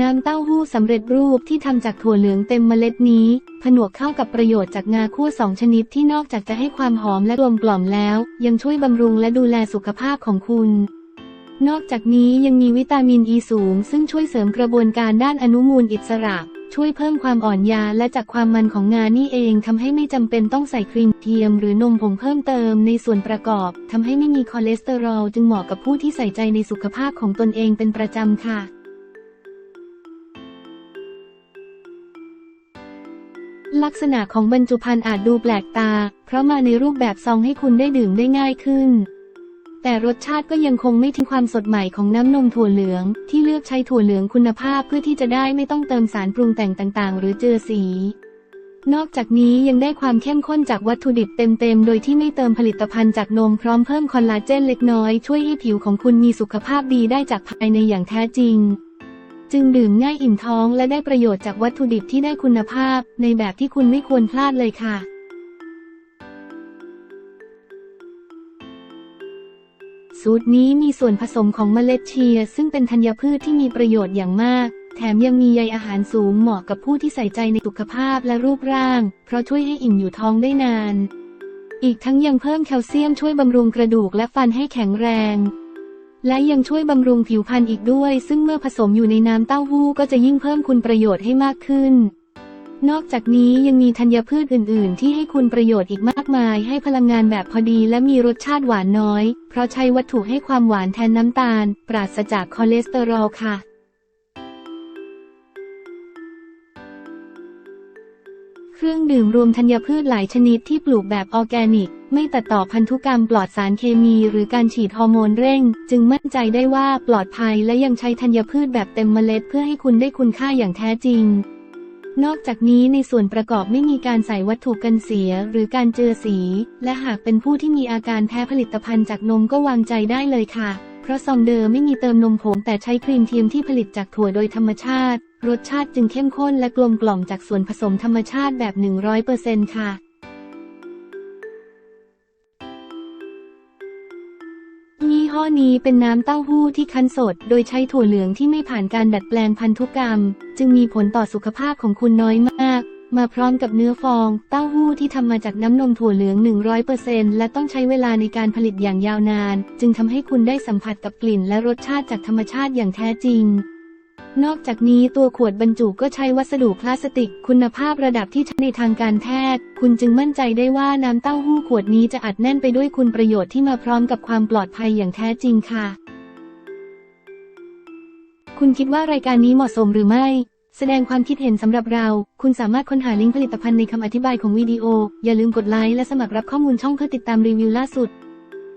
น้ำเต้าหู้สำเร็จรูปที่ทำจากถั่วเหลืองเต็มเมล็ดนี้ ผนวกเข้ากับประโยชน์จากงาคั่วสองชนิดที่นอกจากจะให้ความหอมและกลมกล่อมแล้ว ยังช่วยบำรุงและดูแลสุขภาพของคุณ นอกจากนี้ยังมีวิตามินอ e ีสูง ซึ่งช่วยเสริมกระบวนการด้านอนุมูลอิสระ ช่วยเพิ่มความอ่อนยาและจากความมันของงานี่เองทำให้ไม่จำเป็นต้องใส่ครีมเทียมหรือนมผงเพิ่มเติมในส่วนประกอบทำให้ไม่มีคอเลสเตอรอลจึงเหมาะกับผู้ที่ใส่ใจในสุขภาพของตนเองเป็นประจำค่ะ ลักษณะของบรรจุภัณฑ์อาจดูแปลกตา เพราะมาในรูปแบบซองให้คุณได้ดื่มได้ง่ายขึ้น แต่รสชาติก็ยังคงไม่ทิ้งความสดใหม่ของน้ำนมถั่วเหลือง ที่เลือกใช้ถั่วเหลืองคุณภาพเพื่อที่จะได้ไม่ต้องเติมสารปรุงแต่งต่าง ๆ หรือเจือสี นอกจากนี้ยังได้ความเข้มข้นจากวัตถุดิบเต็ม ๆ โดยที่ไม่เติมผลิตภัณฑ์จากนมพร้อมเพิ่มคอลลาเจนเล็กน้อยช่วยให้ผิวของคุณมีสุขภาพดีได้จากภายในอย่างแท้จริง จึงดื่มง่ายอิ่มท้องและได้ประโยชน์จากวัตถุดิบที่ได้คุณภาพ ในแบบที่คุณไม่ควรพลาดเลยค่ะ สูตรนี้มีส่วนผสมของเมล็ดเชียร์ซึ่งเป็นธัญพืชที่มีประโยชน์อย่างมาก แถมยังมีใยอาหารสูงเหมาะกับผู้ที่ใส่ใจในสุขภาพและรูปร่าง เพราะช่วยให้อิ่มอยู่ท้องได้นาน อีกทั้งยังเพิ่มแคลเซียมช่วยบำรุงกระดูกและฟันให้แข็งแรง และยังช่วยบำรุงผิวพรรณอีกด้วย ซึ่งเมื่อผสมอยู่ในน้ำเต้าหู้ก็จะยิ่งเพิ่มคุณประโยชน์ให้มากขึ้น นอกจากนี้ยังมีธัญพืชอื่น ๆ ที่ให้คุณประโยชน์อีกมากมาย ให้พลังงานแบบพอดีและมีรสชาติหวานน้อย เพราะใช้วัตถุให้ความหวานแทนน้ำตาล ปราศจากคอเลสเตอรอลค่ะ เครื่องดื่มรวมธัญพืชหลายชนิดที่ปลูกแบบออร์แกนิก ไม่ตัดต่อพันธุกรรมปลอดสารเคมีหรือการฉีดฮอร์โมนเร่ง จึงมั่นใจได้ว่าปลอดภัยและยังใช้ธัญพืชแบบเต็มเมล็ดเพื่อให้คุณได้คุณค่าอย่างแท้จริง นอกจากนี้ในส่วนประกอบไม่มีการใส่วัตถุกันเสียหรือการเจือสี และหากเป็นผู้ที่มีอาการแพ้ผลิตภัณฑ์จากนมก็วางใจได้เลยค่ะ เพราะซองเดอร์ไม่มีเติมนมผงแต่ใช้ครีมเทียมที่ผลิตจากถั่วโดยธรรมชาติ รสชาติจึงเข้มข้นและกลมกล่อมจากส่วนผสมธรรมชาติแบบ 100%ค่ะ ยี่ห้อนี้เป็นน้ำเต้าหู้ที่คั้นสด โดยใช้ถั่วเหลืองที่ไม่ผ่านการดัดแปลงพันธุกรรม จึงมีผลต่อสุขภาพของคุณน้อยมาก มาพร้อมกับเนื้อฟอง เต้าหู้ที่ทำมาจากน้ำนมถั่วเหลือง 100%และต้องใช้เวลาในการผลิตอย่างยาวนาน จึงทำให้คุณได้สัมผัสกับกลิ่นและรสชาติจากธรรมชาติอย่างแท้จริง นอกจากนี้ตัวขวดบรรจุก็ใช้วัสดุพลาสติก คุณภาพระดับที่ใช้ในทางการแพทย์ คุณจึงมั่นใจได้ว่าน้ำเต้าหู้ขวดนี้จะอัดแน่นไปด้วยคุณประโยชน์ที่มาพร้อมกับความปลอดภัยอย่างแท้จริงค่ะ คุณคิดว่ารายการนี้เหมาะสมหรือไม่ แสดงความคิดเห็นสำหรับเรา คุณสามารถค้นหาลิงก์ผลิตภัณฑ์ในคำอธิบายของวิดีโอ อย่าลืมกดไลค์และสมัครรับข้อมูลช่องเพื่อติดตามรีวิวล่าสุด